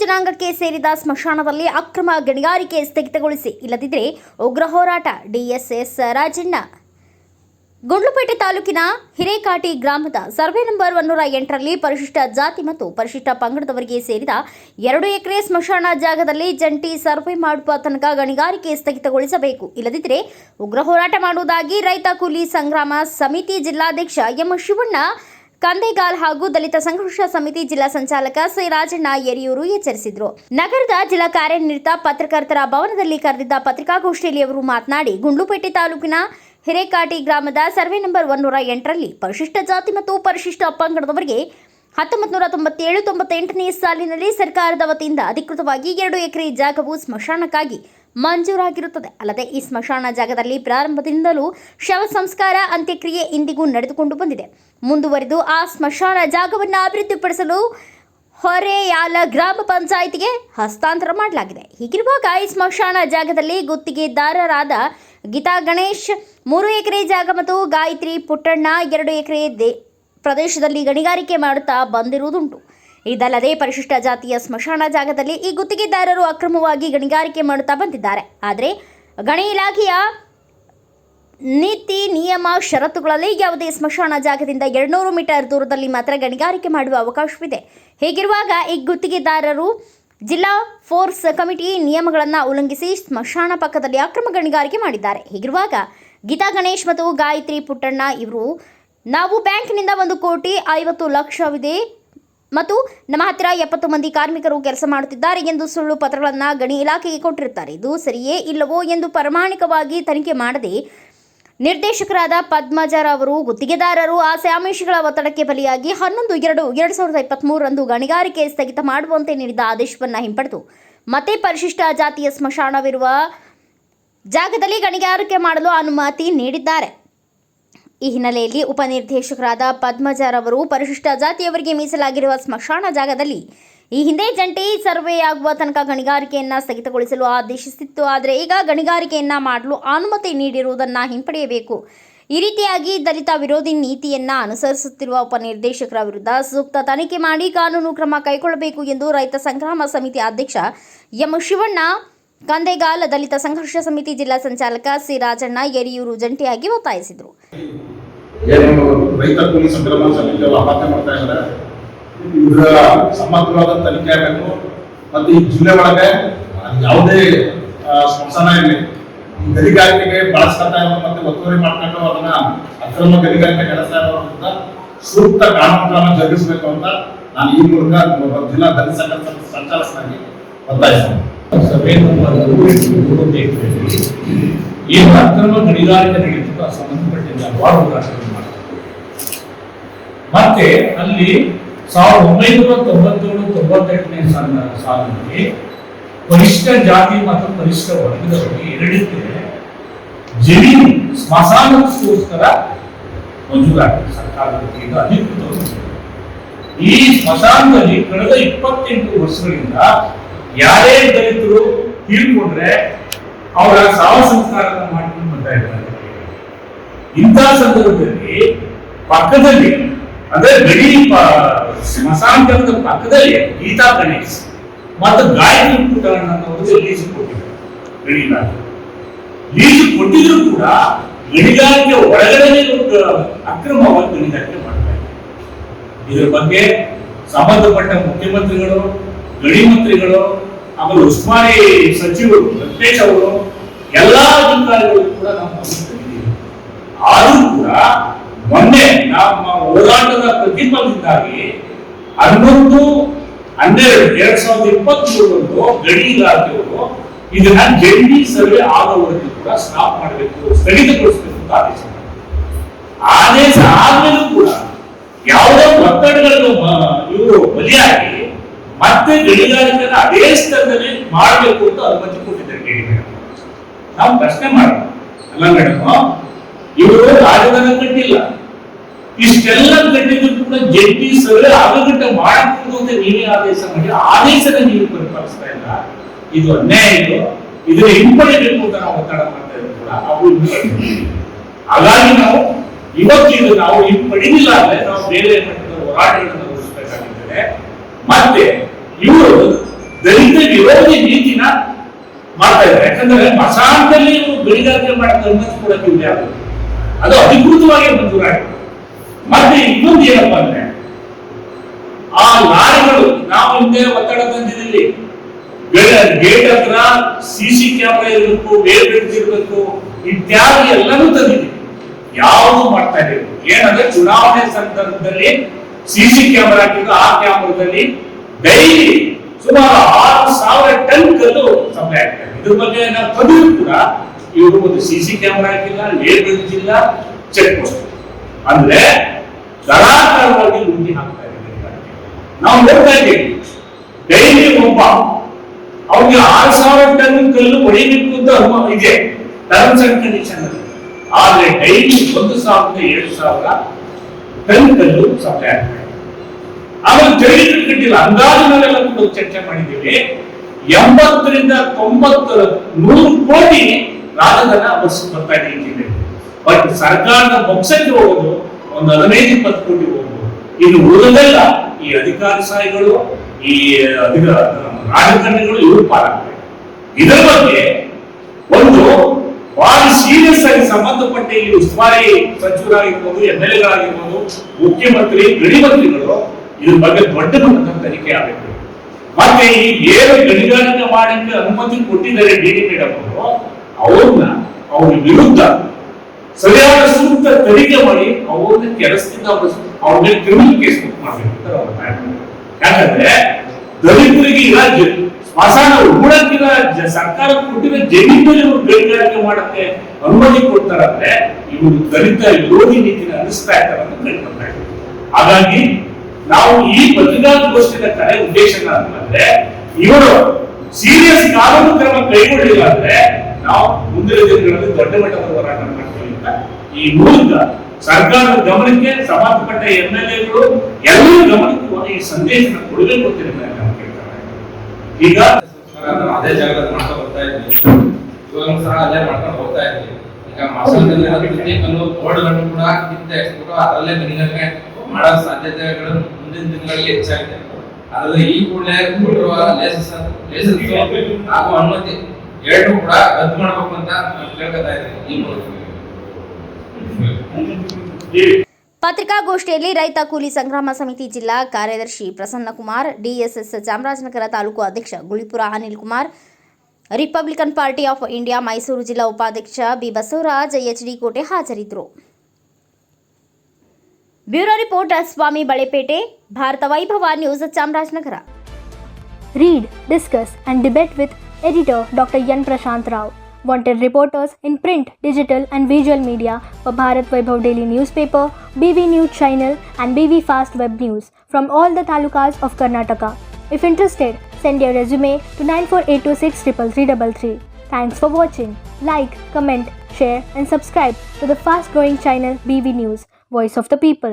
ಜನಾಂಗಕ್ಕೆ ಸೇರಿದ ಸ್ಮಶಾನದಲ್ಲಿ ಅಕ್ರಮ ಗಣಿಗಾರಿಕೆ ಸ್ಥಗಿತಗೊಳಿಸಿ. ಇಲ್ಲದಿದ್ದರೆ ಉಗ್ರ ಹೋರಾಟ. ಡಿಎಸ್ಎಸ್ ರಾಜಣ್ಣ. ಗುಂಡ್ಲುಪೇಟೆ ತಾಲೂಕಿನ ಹಿರೇಕಾಟಿ ಗ್ರಾಮದ ಸರ್ವೆ ನಂಬರ್ ಒನ್ನೂರ ಎಂಟರಲ್ಲಿ ಪರಿಶಿಷ್ಟ ಜಾತಿ ಮತ್ತು ಪರಿಶಿಷ್ಟ ಪಂಗಡದವರಿಗೆ ಸೇರಿದ ಎರಡು ಎಕರೆ ಸ್ಮಶಾನ ಜಾಗದಲ್ಲಿ ಜಂಟಿ ಸರ್ವೆ ಮಾಡುವ ತನಕ ಗಣಿಗಾರಿಕೆ ಸ್ಥಗಿತಗೊಳಿಸಬೇಕು. ಇಲ್ಲದಿದ್ದರೆ ಉಗ್ರ ಹೋರಾಟ ಮಾಡುವುದಾಗಿ ರೈತ ಕೂಲಿ ಸಂಗ್ರಾಮ ಸಮಿತಿ ಜಿಲ್ಲಾಧ್ಯಕ್ಷ ಎಂ ಶಿವಣ್ಣ ಕಂದೆಗಾಲ್ ಹಾಗೂ ದಲಿತ ಸಂಘರ್ಷ ಸಮಿತಿ ಜಿಲ್ಲಾ ಸಂಚಾಲಕ ಸಿ ರಾಜಣ್ಣ ಯರಿಯೂರು ಎಚ್ಚರಿಸಿದರು. ನಗರದ ಜಿಲ್ಲಾ ಕಾರ್ಯನಿರತ ಪತ್ರಕರ್ತರ ಭವನದಲ್ಲಿ ಕರೆದಿದ್ದ ಪತ್ರಿಕಾಗೋಷ್ಠಿಯಲ್ಲಿ ಅವರು ಮಾತನಾಡಿ, ಗುಂಡ್ಲುಪೇಟೆ ತಾಲೂಕಿನ ಹಿರೇಕಾಟಿ ಗ್ರಾಮದ ಸರ್ವೆ ನಂಬರ್ ಒನ್ನೂರ ಎಂಟರಲ್ಲಿ ಪರಿಶಿಷ್ಟ ಜಾತಿ ಮತ್ತು ಪರಿಶಿಷ್ಟ ಪಂಗಡದವರಿಗೆ ಹತ್ತೊಂಬತ್ತು ನೂರ ತೊಂಬತ್ತೇಳು ತೊಂಬತ್ತೆಂಟನೇ ಸಾಲಿನಲ್ಲಿ ಸರ್ಕಾರದ ವತಿಯಿಂದ ಅಧಿಕೃತವಾಗಿ ಎರಡು ಎಕರೆ ಜಾಗವು ಸ್ಮಶಾನಕ್ಕಾಗಿ ಮಂಜೂರಾಗಿರುತ್ತದೆ. ಅಲ್ಲದೆ ಈ ಸ್ಮಶಾನ ಜಾಗದಲ್ಲಿ ಪ್ರಾರಂಭದಿಂದಲೂ ಶವ ಸಂಸ್ಕಾರ ಅಂತ್ಯಕ್ರಿಯೆ ಇಂದಿಗೂ ನಡೆದುಕೊಂಡು ಬಂದಿದೆ. ಮುಂದುವರೆದು ಆ ಸ್ಮಶಾನ ಜಾಗವನ್ನು ಅಭಿವೃದ್ಧಿಪಡಿಸಲು ಹೊರೆಯಾಲ ಗ್ರಾಮ ಪಂಚಾಯಿತಿಗೆ ಹಸ್ತಾಂತರ ಮಾಡಲಾಗಿದೆ. ಹೀಗಿರುವಾಗ ಈ ಸ್ಮಶಾನ ಜಾಗದಲ್ಲಿ ಗುತ್ತಿಗೆದಾರರಾದ ಗೀತಾ ಗಣೇಶ್, ಮೂರು ಎಕರೆ ಜಾಗ ಮತ್ತು ಗಾಯತ್ರಿ ಪುಟ್ಟಣ್ಣ ಎರಡು ಎಕರೆ ದೇ, ಪ್ರದೇಶದಲ್ಲಿ ಗಣಿಗಾರಿಕೆ ಮಾಡುತ್ತಾ ಬಂದಿರುವುದುಂಟು. ಇದಲ್ಲದೆ ಪರಿಶಿಷ್ಟ ಜಾತಿಯ ಸ್ಮಶಾನ ಜಾಗದಲ್ಲಿ ಈ ಗುತ್ತಿಗೆದಾರರು ಅಕ್ರಮವಾಗಿ ಗಣಿಗಾರಿಕೆ ಮಾಡುತ್ತಾ ಬಂದಿದ್ದಾರೆ. ಆದರೆ ಗಣಿ ಇಲಾಖೆಯ ನೀತಿ, ನಿಯಮ, ಷರತ್ತುಗಳಲ್ಲಿ ಯಾವುದೇ ಸ್ಮಶಾನ ಜಾಗದಿಂದ ಎರಡ್ನೂರು ಮೀಟರ್ ದೂರದಲ್ಲಿ ಮಾತ್ರ ಗಣಿಗಾರಿಕೆ ಮಾಡುವ ಅವಕಾಶವಿದೆ. ಹೀಗಿರುವಾಗ ಈ ಗುತ್ತಿಗೆದಾರರು ಜಿಲ್ಲಾ ಫೋರ್ಸ್ ಕಮಿಟಿ ನಿಯಮಗಳನ್ನು ಉಲ್ಲಂಘಿಸಿ ಸ್ಮಶಾನ ಪಕ್ಕದಲ್ಲಿ ಅಕ್ರಮ ಗಣಿಗಾರಿಕೆ ಮಾಡಿದ್ದಾರೆ. ಹೀಗಿರುವಾಗ ಗೀತಾ ಗಣೇಶ್ ಮತ್ತು ಗಾಯತ್ರಿ ಪುಟ್ಟಣ್ಣ ಇವರು, ನಾವು ಬ್ಯಾಂಕ್ನಿಂದ ಒಂದು ಕೋಟಿ ಐವತ್ತು ಲಕ್ಷವಿದೆ. ಮತ್ತು ನಮ್ಮ ಹತ್ತಿರ ಎಪ್ಪತ್ತು ಮಂದಿ ಕಾರ್ಮಿಕರು ಕೆಲಸ ಮಾಡುತ್ತಿದ್ದಾರೆ ಎಂದು ಸುಳ್ಳು ಪತ್ರಗಳನ್ನು ಗಣಿ ಇಲಾಖೆಗೆ ಕೊಟ್ಟಿರುತ್ತಾರೆ. ಇದು ಸರಿಯೇ ಇಲ್ಲವೋ ಎಂದು ಪ್ರಾಮಾಣಿಕವಾಗಿ ತನಿಖೆ ಮಾಡದೆ ನಿರ್ದೇಶಕರಾದ ಪದ್ಮಜರ್ ಅವರು ಗುತ್ತಿಗೆದಾರರು ಆಸೆ ಆಮಿಷಗಳ ಒತ್ತಡಕ್ಕೆ ಬಲಿಯಾಗಿ ಹನ್ನೊಂದು, ಎರಡು ಎರಡು ಸಾವಿರದ ಇಪ್ಪತ್ತ್ಮೂರರಂದು ಗಣಿಗಾರಿಕೆ ಸ್ಥಗಿತ ಮಾಡುವಂತೆ ನೀಡಿದ ಆದೇಶವನ್ನು ಹಿಂಪಡೆದು ಮತ್ತೆ ಪರಿಶಿಷ್ಟ ಜಾತಿಯ ಸ್ಮಶಾನವಿರುವ ಜಾಗದಲ್ಲಿ ಗಣಿಗಾರಿಕೆ ಮಾಡಲು ಅನುಮತಿ ನೀಡಿದ್ದಾರೆ. ಈ ಹಿನ್ನೆಲೆಯಲ್ಲಿ ಉಪನಿರ್ದೇಶಕರಾದ ಪದ್ಮಜಾರ್ ಅವರು ಪರಿಶಿಷ್ಟ ಜಾತಿಯವರಿಗೆ ಮೀಸಲಾಗಿರುವ ಸ್ಮಶಾನ ಜಾಗದಲ್ಲಿ ಈ ಹಿಂದೆ ಜಂಟಿ ಸರ್ವೆ ಆಗುವ ತನಕ ಗಣಿಗಾರಿಕೆಯನ್ನು ಸ್ಥಗಿತಗೊಳಿಸಲು ಆದೇಶಿಸಿತ್ತು ಆದರೆ ಈಗ ಗಣಿಗಾರಿಕೆಯನ್ನು ಮಾಡಲು ಅನುಮತಿ ನೀಡಿರುವುದನ್ನು ಹಿಂಪಡೆಯಬೇಕು. ಈ ರೀತಿಯಾಗಿ ದಲಿತ ವಿರೋಧಿ ನೀತಿಯನ್ನ ಅನುಸರಿಸುತ್ತಿರುವ ಉಪನಿರ್ದೇಶಕರ ವಿರುದ್ಧ ಸೂಕ್ತ ತನಿಖೆ ಮಾಡಿ ಕಾನೂನು ಕ್ರಮ ಕೈಗೊಳ್ಳಬೇಕು ಎಂದು ರೈತ ಸಂಗ್ರಾಮ ಸಮಿತಿ ಅಧ್ಯಕ್ಷ ಎಂ ಶಿವಣ್ಣ, ಕಂದೇಗಾಲ ದಲಿತ ಸಂಘರ್ಷ ಸಮಿತಿ ಜಿಲ್ಲಾ ಸಂಚಾಲಕ ಸಿ ರಾಜಣ್ಣ ಯರಿಯೂರು ಜಂಟಿಯಾಗಿ ಒತ್ತಾಯಿಸಿದರು. ಏನು ರೈತ ಕೂಲಿ ಸಂಕ್ರಮಣ ಸಮಿತಿ ಅವರು ಆಪಾದನೆ ಮಾಡ್ತಾ ಇದ್ದಾರೆ ಇದರ ಸಮಗ್ರವಾದ ತನಿಖೆ ಆಗಬೇಕು. ಮತ್ತು ಈ ಜಿಲ್ಲೆ ಒಳಗೆ ಯಾವುದೇ ಸ್ಮಶಾನ ಇರಲಿ ಗಣಿಗಾರಿಕೆಗೆ ಬಳಸ್ಕೊತಾ ಇರೋ ಮತ್ತೆ ಒತ್ತುವರಿ ಮಾಡ್ಕೊಂಡು ಅದನ್ನ ಅಕ್ರಮ ಗಣಿಗಾರಿಕೆ ನಡೆಸ್ತಾ ಇರೋದ್ರಿಂದ ಸೂಕ್ತ ಕಾನೂನು ಕ್ರಮ ಜರುಗಿಸಬೇಕು ಅಂತ ನಾನು ಈ ಮೂಲಕ ಜಿಲ್ಲಾ ದಲಿತ ಸಂಘ ಸಂಚಾಲಕನಾಗಿ ಒತ್ತಾಯಿಸ್ತೇನೆ. ಈ ಅಕ್ರಮ ಗಣಿಗಾರಿಕೆ ನಡೆಯುತ್ತಿದ್ದು ಸಂಬಂಧಪಟ್ಟಿದ್ದ ಹಲವಾರು ಮಾಡ್ತಾರೆ ಮತ್ತೆ ಅಲ್ಲಿ ಸಾವಿರದ ಒಂಬೈನೂರ ತೊಂಬತ್ತೇಳು, ತೊಂಬತ್ತೆಂಟನೇ ಸಾಲ ಸಾಲಿನಲ್ಲಿ ಪರಿಷ್ಠ ಜಾತಿ ಮತ್ತು ಪರಿಷ್ಠ ವರ್ಗದವರಿಗೆ ಎರಡಕ್ಕೆ ಜಮೀನು, ಸ್ಮಶಾನಕ್ಕೋಸ್ಕರ ಮಂಜೂರಾಗಿದೆ. ಸರ್ಕಾರದ ವತಿಯಿಂದ ಅಧಿಕೃತವಾಗಿ ಈ ಸ್ಮಶಾನದಲ್ಲಿ ಕಳೆದ ಇಪ್ಪತ್ತೆಂಟು ವರ್ಷಗಳಿಂದ ಯಾರೇ ದಲಿತರು ತೀರ್ಕೊಂಡ್ರೆ ಅವರ ಸಾವ ಸಂಸ್ಕಾರವನ್ನು ಮಾಡಿಕೊಂಡು ಬರ್ತಾ ಇದ್ದಾರೆ ಇಂಥ ಸಂದರ್ಭದಲ್ಲಿ ಪಕ್ಕದಲ್ಲಿ ಅಂದ್ರೆ ಗಡಿ ಸ್ಮಶಾನದ ಪಕ್ಕದಲ್ಲಿ ಗೀತಾ ಗಣೇಶ್ ಮತ್ತು ಗಾಯತ್ರಿ ಪುಟ್ಟಣ್ಣನವರು ಲೀಸು ಕೊಟ್ಟಿದ್ದಾರೆ ಇಲಾಖೆ ಲೀಸು ಕೊಟ್ಟಿದ್ರು ಕೂಡ ಗಣಿಗಾರಿಕೆ ಒಳಗಡೆ ಅಕ್ರಮವಾಗಿ ಗಣಿಗಾರಿಕೆ ಮಾಡ್ತಾ ಇದರ ಬಗ್ಗೆ ಸಂಬಂಧಪಟ್ಟ ಮುಖ್ಯಮಂತ್ರಿಗಳು, ಗಣಿ ಮಂತ್ರಿಗಳು, ಆಮೇಲೆ ಉಸ್ಮಾನಿ ಸಚಿವರು, ವೆಂಕಟೇಶ್ ಅವರು, ಎಲ್ಲಾ ಅಧಿಕಾರಿಗಳು ಕೂಡ ತಂದಿದ್ದೀವಿ. ಆದರೂ ಕೂಡ ಮೊನ್ನೆ ನಮ್ಮ ಹೋರಾಟದ ಪ್ರತಿಫಲದಿಂದಾಗಿ ಹನ್ನೊಂದು, ಹನ್ನೆರಡು, ಎರಡ್ ಸಾವಿರದ ಇಪ್ಪತ್ತ್ ಗಡಿ ಇಲಾಖೆಯವರು ಇದನ್ನ ಜಂಟಿ ಸರ್ವೆ ಆಗೋವರೆಗೂ ಕೂಡ ಸ್ಟಾಪ್ ಮಾಡಬೇಕು, ಸ್ಥಗಿತಗೊಳಿಸಬೇಕು ಅಂತ ಆದೇಶ. ಆದೇಶ ಆದ್ಮೇಲೂ ಕೂಡ ಯಾವುದೇ ಒತ್ತಡಗಳನ್ನು ಇವರು ಬಲಿಯಾಗಿ ಮತ್ತೆ ಗಣಿಗಾರಿಕೆಯನ್ನು ಅದೇ ಸ್ಥಳದಲ್ಲಿ ಮಾಡಬೇಕು ಅಂತ ಅನುಮತಿ ಕೊಟ್ಟಿದ್ದಾರೆ ಗಣಿಗಾರಿಕೆ ನಾವು ಪ್ರಶ್ನೆ ಮಾಡೋಣ. ಅಲ್ಲ ಮೇಡಮ್, ಇವರು ರಾಜಧಾನಿ ಕಟ್ಟಿಲ್ಲ. ಇಷ್ಟೆಲ್ಲ ಗಂಟೆಗೂ ಕೂಡ ಜಂಟಿ ಸರ್ವೆ ಆಗಗಟ್ಟ ಮಾಡಬಹುದು ಅಂತ ನೀನೇ ಆದೇಶ ಮಾಡಿ ಆದೇಶದ ನೀವು ಪರಿಪಾಲಿಸ್ತಾ ಇಲ್ಲ. ಇದು ಅನ್ಯಾಯ ಇದು. ಇದನ್ನ ಹಿಂಪಡೆಯಬೇಕು ಅಂತ ನಾವು ಒತ್ತಡ ಮಾಡ್ತಾ ಇದ್ದೀವಿ ಕೂಡ. ಹಿಂಪಡಿತೀವಿ. ಹಾಗಾಗಿ ನಾವು ಇವತ್ತು ಇದು ನಾವು ಹಿಂಪಡಿಲಿಲ್ಲ ಅಂದ್ರೆ ನಾವು ಬೇರೆ ಮಟ್ಟದ ಹೋರಾಟಗಳನ್ನು ನಡೆಸಬೇಕಾಗಿರ್ತದೆ. ಮತ್ತೆ ಇವರು ದಲಿತ ವಿರೋಧಿ ನೀತಿನ ಮಾಡ್ತಾ ಇದ್ದಾರೆ. ಯಾಕಂದ್ರೆ ಮಸಾಂತಲ್ಲಿ ಇವರು ಗಣಿಗಾರಿಕೆ ಮಾಡಕ್ಕೆ ಅನುಮತಿ ಕೊಡಕ್ಕೆ ಇಲ್ಲ. ಅದು ಅಧಿಕೃತವಾಗಿ ಮಂಜೂರಾಗಿದೆ ಮತ್ತೆ ಇನ್ನೊಂದು ಏನಪ್ಪಾ ಅಂದ್ರೆ, ಆ ಲಾರಿಗಳು ನಾವು ಹಿಂದೆ ಒತ್ತಡ ತಂದಿದ್ದೀವಿ ಗೇಟ್ ಹತ್ರ ಸಿಸಿ ಕ್ಯಾಮ್ರಾ ಇರಬೇಕು ವೇರ್ ಬ್ರಿಡ್ಜ್ ಇರಬೇಕು, ಇತ್ಯಾದಿ ಎಲ್ಲನೂ ತಂದಿದ್ದೀವಿ ಯಾವುದು ಮಾಡ್ತಾ ಇದ್ದೀವಿ ಏನಂದ್ರೆ ಚುನಾವಣೆ ಸಂದರ್ಭದಲ್ಲಿ ಸಿಸಿ ಕ್ಯಾಮೆರಾ ಹಾಕಿದ್ದು ಆ ಕ್ಯಾಮ್ರಾದಲ್ಲಿ ಡೈಲಿ ಸುಮಾರು ಆರು ಸಾವಿರ ಟನ್ ಕಲ್ಲು ಸಪ್ಲೈ ಆಗ್ತದೆ ಇದ್ರ ಬಗ್ಗೆ ನಾವು ಕೂಡ ಇವರು ಒಂದು ಸಿಸಿ ಕ್ಯಾಮೆರಾ ಹಾಕಿಲ್ಲ ಬ್ರಿಡ್ಜ್ ಇಲ್ಲ ಚೆಕ್ ಪೋಸ್ಟ್ ಅಂದ್ರೆ ಧರಾಕಾರವಾಗಿ ಲೂಟಿ ಹಾಕ್ತಾ ಇದ್ದಾರೆ. ನಾವು ನೋಡ್ತಾ ಇದ್ದೀವಿ. ಡೈಲಿ ಒಬ್ಬ ಅವ್ರಿಗೆ ಆರು ಸಾವಿರ ಟನ್ ಕಲ್ಲು ಹೊಡಿಬೇಕು ಅಂತ ಅನುಭವ ಇದೆ. ಟರ್ಮ್ಸ್ ಅಂಡ್ ಕಂಡೀಷನ್ ಆದ್ರೆ ಡೈಲಿ ಒಂದು ಸಾವಿರದ ಏಳು ಸಾವಿರ ಟನ್ ಕಲ್ಲು ಸಪ್ಲೈ ಆಗ್ತಾ ಇದೆ. ಆಮೇಲೆ ಜೈಲು ಕಟ್ಟಿಲ್ಲ. ಅಂದಾಜಿನಲ್ಲೆಲ್ಲ ಕೂಡ ಚರ್ಚೆ ಮಾಡಿದ್ದೀವಿ. ಎಂಬತ್ತರಿಂದ ತೊಂಬತ್ತು ನೂರು ಕೋಟಿ ರಾಜಧನ ವರ್ಷಕ್ಕೆ ಬರ್ತಾ ಇದೆ ಬಟ್ ಸರ್ಕಾರದ ಬೊಕ್ಸಕ್ಕೆ ಹೋಗೋದು ಒಂದು ಹದಿನೈದು ಇಪ್ಪತ್ತು ಕೋಟಿ ಹೋಗ್ಬೋದು ಇನ್ನು ಉಳಿದೆಲ್ಲ ಈ ಅಧಿಕಾರಶಾಹಿಗಳು ಈ ಅಧಿಕ ರಾಜಕಾರಣಿಗಳು ಇವರು ಪಾಲಾಗ್ತವೆ ಇದರ ಬಗ್ಗೆ ಒಂದು ಬಹಳ ಸೀರಿಯಸ್ ಆಗಿ ಸಂಬಂಧಪಟ್ಟ ಇಲ್ಲಿ ಉಸ್ತುವಾರಿ ಸಚಿವರಾಗಿರ್ಬೋದು, ಎಂ ಎಲ್ ಎಗಳಾಗಿರ್ಬೋದು, ಮುಖ್ಯಮಂತ್ರಿ ಗಣಿ ಮಂತ್ರಿಗಳು ಇದ್ರ ಬಗ್ಗೆ ದೊಡ್ಡ ಮಟ್ಟದ ತನಿಖೆ ಆಗಬೇಕು. ಮತ್ತೆ ಈ ಏನು ಗಣಿಗಾರಿಕೆ ಮಾಡಿದ್ರೆ ಅನುಮತಿ ಕೊಟ್ಟಿದ್ದಾರೆ ಡಿ ಡಿ ಅವರು ಅವ್ರನ್ನ ಅವ್ರ ವಿರುದ್ಧ ಸರಿಯಾದ ಸೂಕ್ತ ತನಿಖೆ ಮಾಡಿ ಅವ್ರನ್ನ ಕೆಲಸದಿಂದ ಅವ್ರ ಮೇಲೆ ಕ್ರಿಮಿನಲ್ ಕೇಸ್ ಬುಕ್ ಮಾಡಬೇಕು. ಯಾಕಂದ್ರೆ ದಲಿತರಿಗೆ ರಾಜ್ಯ ಸ್ಮಶಾನ ಉಗುಳಕ್ಕಿನ ಸರ್ಕಾರ ಕೊಟ್ಟಿರೋ ಜಮೀನಲ್ಲಿ ಇವರು ಗಣಿಗಾರಿಕೆ ಮಾಡಕ್ಕೆ ಅನುಮತಿ ಕೊಡ್ತಾರಂದ್ರೆ ಇವರು ದಲಿತ ವಿರೋಧಿ ನೀತಿನ ಅನಿಸ್ತಾ ಇದ್ದಾರೆ ಅಂತ ಹಾಗಾಗಿ ನಾವು ಈ ಪತ್ರಿಕಾಗೋಷ್ಠಿಯ ಕರೆ ಉದ್ದೇಶ ಅಂತಂದ್ರೆ ಇವರು ಸೀರಿಯಸ್ ಕಾನೂನು ಕ್ರಮ ಕೈಗೊಳ್ಳಿಲ್ಲ ಅಂದ್ರೆ ನಾವು ಮುಂದಿನ ದಿನಗಳಲ್ಲಿ ದೊಡ್ಡ ಮಟ್ಟದ ಅಂತ. ಈ ಮೂಲಕ ಸರ್ಕಾರದ ಗಮನಕ್ಕೆ ಸಂಬಂಧಪಟ್ಟ ಎಂ ಎಲ್ ಎಗಳು ಎಲ್ಲರೂ ಗಮನಕ್ಕೂ ಈ ಸಂದೇಶ ಕೊಡಬೇಕು ಅಂತ ನಾನು ಕೇಳ್ತಾ ಈಗ ಅದೇ ಜಾಗದಲ್ಲಿ ಮಾಡ್ತಾ ಬರ್ತಾ ಇದ್ವಿ ಇವಾಗ ಸಹ ಅಲ್ಲೇ ಮಾಡ್ಕೊಂಡು ಹೋಗ್ತಾ ಇದ್ವಿ ಈಗ ಮಸಾಲದಲ್ಲಿ ಕಲ್ಲು ಬೋರ್ಡ್ಗಳನ್ನು ಕೂಡ ಕಿತ್ತೆ ಎಸ್ಬಿಟ್ಟು ಅದರಲ್ಲೇ ಗಣಿಗಾರಿಕೆ ಮಾಡೋ ಸಾಧ್ಯತೆಗಳು ಮುಂದಿನ ದಿನಗಳಲ್ಲಿ ಹೆಚ್ಚಾಗಿದೆ. ಅದರಲ್ಲಿ ಈ ಕೂಡಲೇ ಕೊಟ್ಟಿರುವ ಲೇಸಸ್ ಲೇಸಸ್ ಹಾಗೂ ಅನುಮತಿ ಎರಡು ಕೂಡ ರದ್ದು ಮಾಡಬೇಕು ಅಂತ ನಾನು ಕೇಳ್ಕೊತಾ ಇದ್ದೀನಿ. ಈ ಮೂಲಕ. ಪತ್ರಿಕಾಗೋಷ್ಠಿಯಲ್ಲಿ ರೈತ ಕೂಲಿ ಸಂಗ್ರಾಮ ಸಮಿತಿ ಜಿಲ್ಲಾ ಕಾರ್ಯದರ್ಶಿ ಪ್ರಸನ್ನಕುಮಾರ್, ಡಿಎಸ್ಎಸ್ ಚಾಮರಾಜನಗರ ತಾಲೂಕು ಅಧ್ಯಕ್ಷ Gulipura Anil Kumar Republican Party of India Mysuru ಜಿಲ್ಲಾ ಉಪಾಧ್ಯಕ್ಷ ಬಿ ಬಸವರಾಜ್, ಎಚ್ಡಿ ಕೋಟೆ ಹಾಜರಿದ್ದರು bureau report, Swamy Balepete, Bharatha Vaibhava news, Chamarajanagar read, discuss and debate with editor doctor N Prashanth Rao. Wanted reporters in print, digital, and visual media for Bharat Vaibhav Daily Newspaper, BV News Channel, and BV Fast Web News from all the talukas of Karnataka. If interested, send your resume to 94826 Thanks for watching. Like, comment, share, and subscribe to the fast growing channel BV News, Voice of the People.